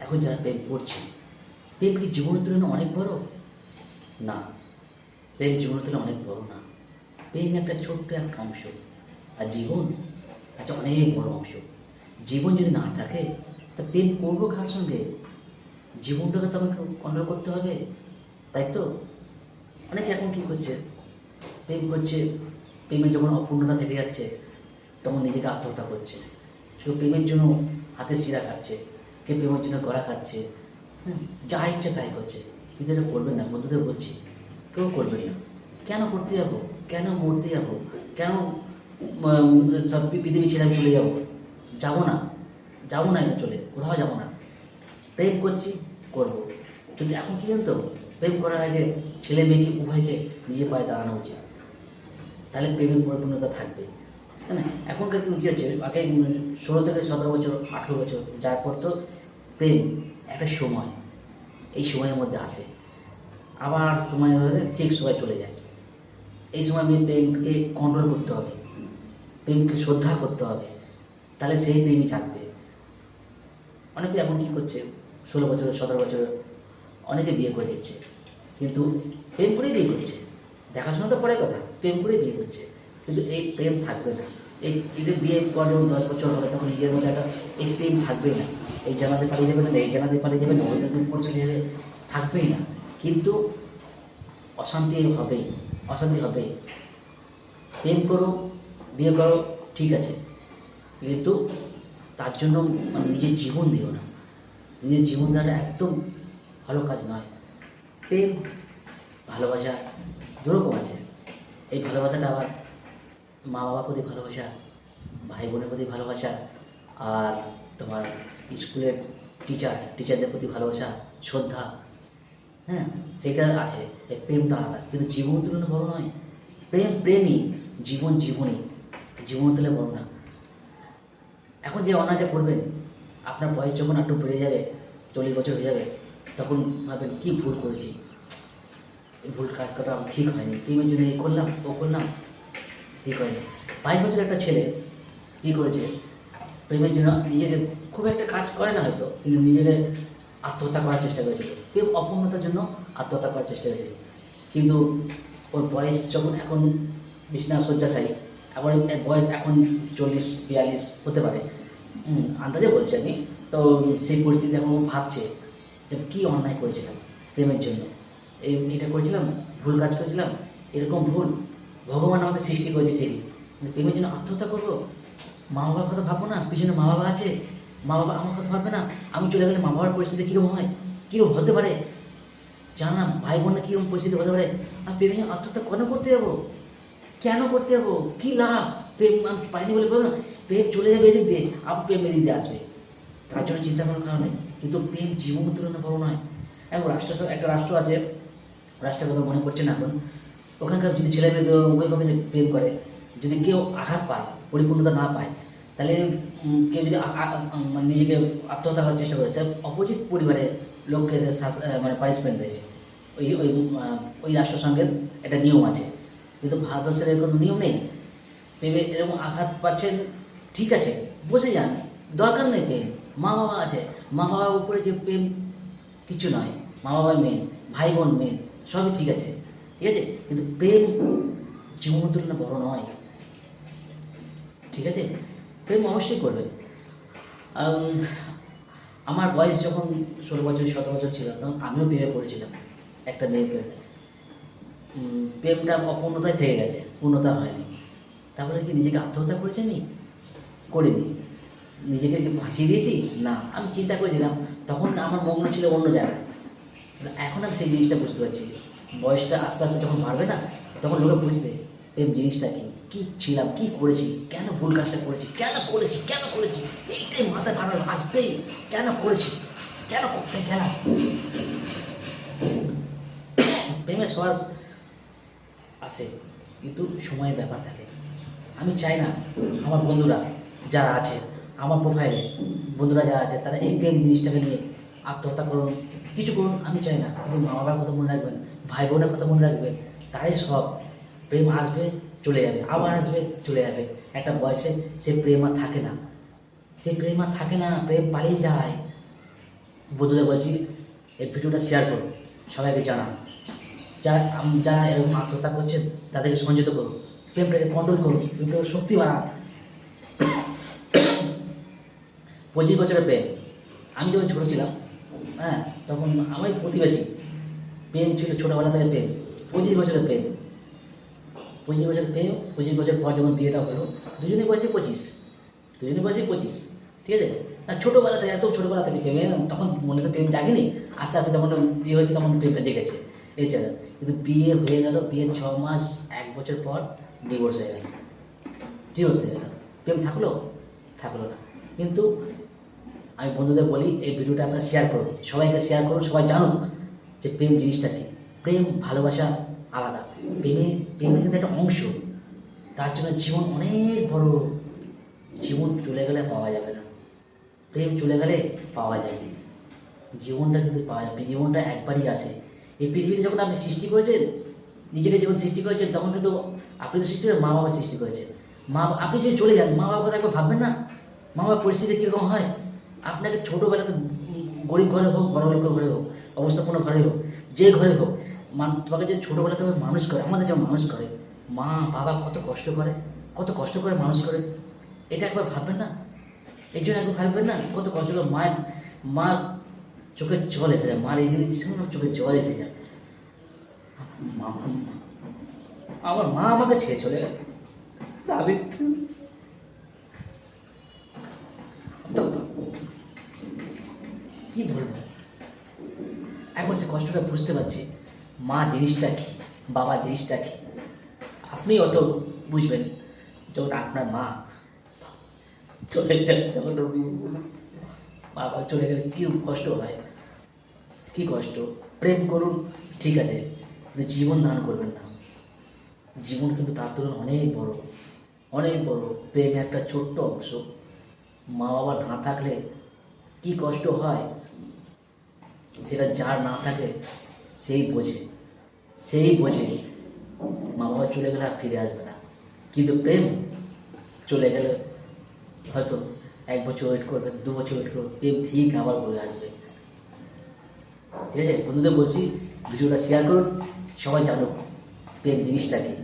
এখন যারা প্রেম করছে, প্রেম কি জীবনের তুলনায় অনেক বড়? না, প্রেম জীবনের তুলনায় অনেক বড় না। প্রেম একটা ছোট্ট একটা অংশ, আর জীবন একটা অনেক বড় অংশ। জীবন যদি না থাকে, তা প্রেম করব কার সঙ্গে? জীবনটাকে তো আমাকে কন্ট্রোল করতে হবে, তাই তো? অনেকে এখন কী করছে? প্রেম করছে, প্রেমের যখন অপূর্ণতা থেকে যাচ্ছে, তখন নিজেকে আত্মহত্যা করছে। শুধু প্রেমের জন্য হাতে শিরা কাটছে। কে প্রেমের জন্য গড়া হ্যাঁ, যা ইচ্ছে তাই করছে। কিন্তু এটা করবেন না? বন্ধুদের বলছি কেউ করবেন না। কেন করতে যাব? কেন মরতে যাব? কেন সব পৃথিবী ছেড়ে চলে যাব? যাব না। যাব না চলে? কোথাও যাব না। প্রেম করছি করব। কিন্তু এখন কি জানতো? প্রেম করার আগে ছেলে মেয়েকে উভয়কে নিজের পায়ে দাঁড়ানো উচিত। তাহলে প্রেমের পরিপূর্ণতা থাকবে। তাই না? এখনকার কী হচ্ছে? আগে ষোলো থেকে সতেরো বছর, আঠেরো বছর যার পর তো প্রেম একটা সময়, এই সময়ের মধ্যে আসে। আবার সময় হলে ঠিক সময় চলে যায়। এই সময় আমি প্রেমকে কন্ট্রোল করতে হবে, প্রেমকে শ্রদ্ধা করতে হবে, তাহলে সেই প্রেমই থাকবে। অনেকে এখন কী করছে, ষোলো বছর, সতেরো বছর, অনেকে বিয়ে করে দিচ্ছে কিন্তু প্রেম করেই বিয়ে করছে। দেখাশোনা তো পরের কথা, প্রেম করেই বিয়ে করছে, কিন্তু এই প্রেম থাকবে না। এই বিয়ে পর যখন দশ বছর হবে, তখন নিজের মধ্যে একটা এই প্রেম থাকবেই না। এই জানাতে পালিয়ে যাবে না এই জানাতে পালিয়ে যাবে না ওই নতুন চলে যাবে, থাকবেই না। কিন্তু অশান্তি হবেই অশান্তি হবেই। প্রেম করো, বিয়ে করো, ঠিক আছে। কিন্তু তার জন্য মানে নিজের জীবন দিও না। নিজের জীবন দেওয়াটা একদম ভালো কাজ নয়। প্রেম, ভালোবাসা, দুরকম আছে। এই ভালোবাসাটা আবার মা বাবার প্রতি ভালোবাসা ভাই বোনের প্রতি ভালোবাসা আর তোমার স্কুলের টিচার টিচারদের প্রতি ভালোবাসা, শ্রদ্ধা হ্যাঁ? সেটা আছে। এই প্রেমটা আলাদা। কিন্তু জীবন তুলনা বড় নয়। প্রেম প্রেমই জীবন জীবনই জীবন তুলে বড় না। এখন যে অন্যায়টা করবেন, আপনার বয়স যখন একটু বেড়ে যাবে, চল্লিশ বছর হয়ে যাবে, তখন ভাবেন কী ভুল করেছি? ভুল কাজ করা ঠিক হয়নি। প্রেমের জন্য এই করলাম, ও করলাম। ঠিক হয়নি। বাইশ বছর একটা ছেলে, কী করেছে? প্রেমের জন্য নিজেদের খুব একটা কাজ করে না হয়তো, কিন্তু নিজেদের আত্মহত্যা করার চেষ্টা করেছিল। প্রেম অপূর্ণতার জন্য আত্মহত্যা করার চেষ্টা করেছিল। কিন্তু ওর বয়স যখন এখন বিছনা শয্যাশায়ী এখন বয়স এখন চল্লিশ, বিয়াল্লিশ হতে পারে আন্দাজে বলছি আমি, তো সেই পরিস্থিতি এখন ভাবছে যে কী অন্যায় করেছিলাম প্রেমের জন্য। এই এটা করেছিলাম, ভুল কাজ করেছিলাম, এরকম ভুল ভগবান আমাকে সৃষ্টি করেছে ঠিকই কিন্তু প্রেমের জন্য আত্মহত্যা করব? মা বাবার কথা ভাববো না? পিছনে মা বাবা আছে? মা বাবা আমার কথা ভাববে না? আমি চলে গেলে মা বাবার পরিস্থিতি কীরকম হয়? কীরকম হতে পারে? জানাম ভাই বোনের কীরকম পরিস্থিতি হতে পারে? আর প্রেমে আত্মহত্যা কেন করতে যাব? কেন করতে যাব? কী লাভ? প্রেম পাইনি বলে বলো না? প্রেম চলে যাবে এদিক দিয়ে, আবার প্রেম এদিক দিয়ে আসবে। তার জন্য চিন্তা করার কারণে কিন্তু প্রেম জীবন তুলনা বড় নয়। এখন রাষ্ট্র একটা রাষ্ট্র আছে, রাষ্ট্রের কথা মনে পড়ছে না এখন। ওখানকার যদি ছেলে মেয়ে যদি প্রেম করে, যদি কেউ আঘাত পায়, পরিপূর্ণতা না পায়, তাহলে কেউ যদি মানে নিজেকে আত্মহত্যা করার চেষ্টা করে অপোজিট পরিবারের লোককে মানে পানিশমেন্ট দেবে। ওই ওই ওই রাষ্ট্রসংঘের একটা নিয়ম আছে। কিন্তু ভারতবর্ষের এরকম নিয়ম নেই। প্রেমে এরকম আঘাত পাচ্ছেন, ঠিক আছে, বসে যান, দরকার নেই প্রেম। মা বাবা আছে, মা বাবার উপরে যে প্রেম কিছু নয়, মা বাবার মেন ভাই বোন মেন সবই ঠিক আছে। ঠিক আছে? কিন্তু প্রেম জীবন তুলনা বড় নয়। ঠিক আছে? প্রেম অবশ্যই করবেন আম, আমার বয়স যখন ষোলো বছর সতেরো বছর ছিল তখন আমিও প্রেমে পড়েছিলাম একটা মেয়ে প্রেমে। প্রেমটা অপূর্ণতায় থেকে গেছে পূর্ণতা হয়নি। তারপরে কি নিজেকে আত্মহত্যা করেছি আমি? করিনি। নিজেকে কি ভাসিয়ে দিয়েছি? না। আমি চিন্তা করেছিলাম তখন আমার মগ্ন ছিল অন্য জায়গায়। এখন আমি সেই জিনিসটা বুঝতে পারছি। বয়সটা আস্তে আস্তে যখন বাড়বে না, তখন লোকে বুঝবে প্রেম জিনিসটা কি? কী ছিলাম, কী করেছি? কেন ভুল কাজটা করেছি? কেন করেছি? কেন করেছি? এইটাই মাথায় ভালো আসবেই কেন করেছি? কেন করতে গেলাম? প্রেমের সবার আসে কিন্তু সময়ের ব্যাপার থাকে। আমি চাই না আমার বন্ধুরা যারা আছে, আমার প্রোফাইলে বন্ধুরা যারা আছে, তারা এই প্রেম জিনিসটাকে নিয়ে আত্মহত্যা করুন। কিছু করুন, আমি চাই না। কিন্তু মা বাবার কথা মনে রাখবেন, ভাই বোনের কথা মনে রাখবেন, তারাই সব। প্রেম আসবে, চলে যাবে। আবার আসবে, চলে যাবে। একটা বয়সে সে প্রেম আর থাকে না। সে প্রেম আর থাকে না, প্রেম পালিয়ে যায়। বন্ধুদের বলছি, এই ভিডিওটা শেয়ার করুন, সবাইকে জানান। যারা যারা এরকম আত্মহত্যা করছে, তাদেরকে সংযত করুন। প্রেমটাকে কন্ট্রোল করুন। প্রেমটাকে শক্তি বাড়ান পঁচিশ বছরের প্রেম। আমি যখন ছোটো ছিলাম হ্যাঁ তখন আমার প্রতিবেশী, প্রেম ছিল ছোটোবেলা থেকে প্রেম, পঁচিশ বছরের প্রেম। পঁচিশ বছরের প্রেম, পঁচিশ বছর পর যখন বিয়েটা হলো দুজনের বয়সে পঁচিশ দুজনের বয়সে পঁচিশ, ঠিক আছে? আর ছোটোবেলা থেকে, একদম ছোটোবেলা থেকে প্রেমে তখন মনে তো প্রেম জাগেনি, আস্তে আস্তে যখন বিয়ে হয়েছে তখন প্রেমটা জেগেছে। এছাড়া, কিন্তু বিয়ে হয়ে গেল বিয়ের ছ মাস, এক বছর পর ডিভোর্স হয়ে গেল। ডিভোর্স হয়ে গেল। প্রেম থাকল? থাকল না। কিন্তু আমি বন্ধুদের বলি, এই ভিডিওটা আপনারা শেয়ার করুন। সবাইকে শেয়ার করুন, সবাই জানুন যে প্রেম জিনিসটা কী। প্রেম, ভালোবাসা আলাদা। প্রেমে, প্রেম কিন্তু একটা অংশ। তার জন্য জীবন অনেক বড়। জীবন চলে গেলে পাওয়া যাবে না। প্রেম চলে গেলে পাওয়া যাবে জীবনটা কিন্তু পাওয়া যাবে জীবনটা একবারই আসে। এই পৃথিবীতে যখন আপনি সৃষ্টি করেছেন, নিজেকে যখন সৃষ্টি করেছেন, তখন কিন্তু আপনি তো সৃষ্টি করে মা বাবা সৃষ্টি করেছেন। মা আপনি যদি চলে যান মা বাবা একবার ভাববেন না? মা বাবার পরিস্থিতি কীরকম হয়? আপনাকে ছোটোবেলাতে গরিব ঘরে হোক, বড় লোকের ঘরে হোক অবস্থাপন্ন ঘরে হোক, যে ঘরে হোক, মান তোমাকে যে ছোটোবেলা থেকে মানুষ করে, আমাদের যেমন মানুষ করে, মা, বাবা কত কষ্ট করে, কত কষ্ট করে মানুষ করে, এটা একবার ভাববেন না? এই জন্য একবার ভাববেন না? কত কষ্ট করে মায়ের মা চোখের জল এসে যায়, মার এই জিনিস চোখের জল এসে যায়। আমার মা আমাকে ছেড়ে চলে গেছে। তো কি বলব? এখন সে কষ্টটা বুঝতে পারছি। মা জিনিসটা কি? বাবা জিনিসটা কি? আপনি অত বুঝবেন যখন আপনার মা চলে যান তখন বাবা চলে গেলে কী কষ্ট হয়? কী কষ্ট? প্রেম করুন, ঠিক আছে, কিন্তু জীবন দান করবেন না। জীবন কিন্তু তার তুলনায় অনেক বড় অনেক বড়। প্রেম একটা ছোট্ট অংশ। মা বাবা না থাকলে কি কষ্ট হয়? সেটা যার না থাকে, সেই বোঝে। সেই বোঝে মা বাবা চলে গেলে আর ফিরে আসবে না। কিন্তু প্রেম চলে গেলে হয়তো এক বছর ওয়েট করবে, দু বছর ওয়েট করবে, প্রেম ঠিক আবার ঘুরে আসবে। ঠিক আছে? বন্ধুদের বলছি, ভিডিওটা শেয়ার করুন, সবাই জানুক প্রেম জিনিসটা কি।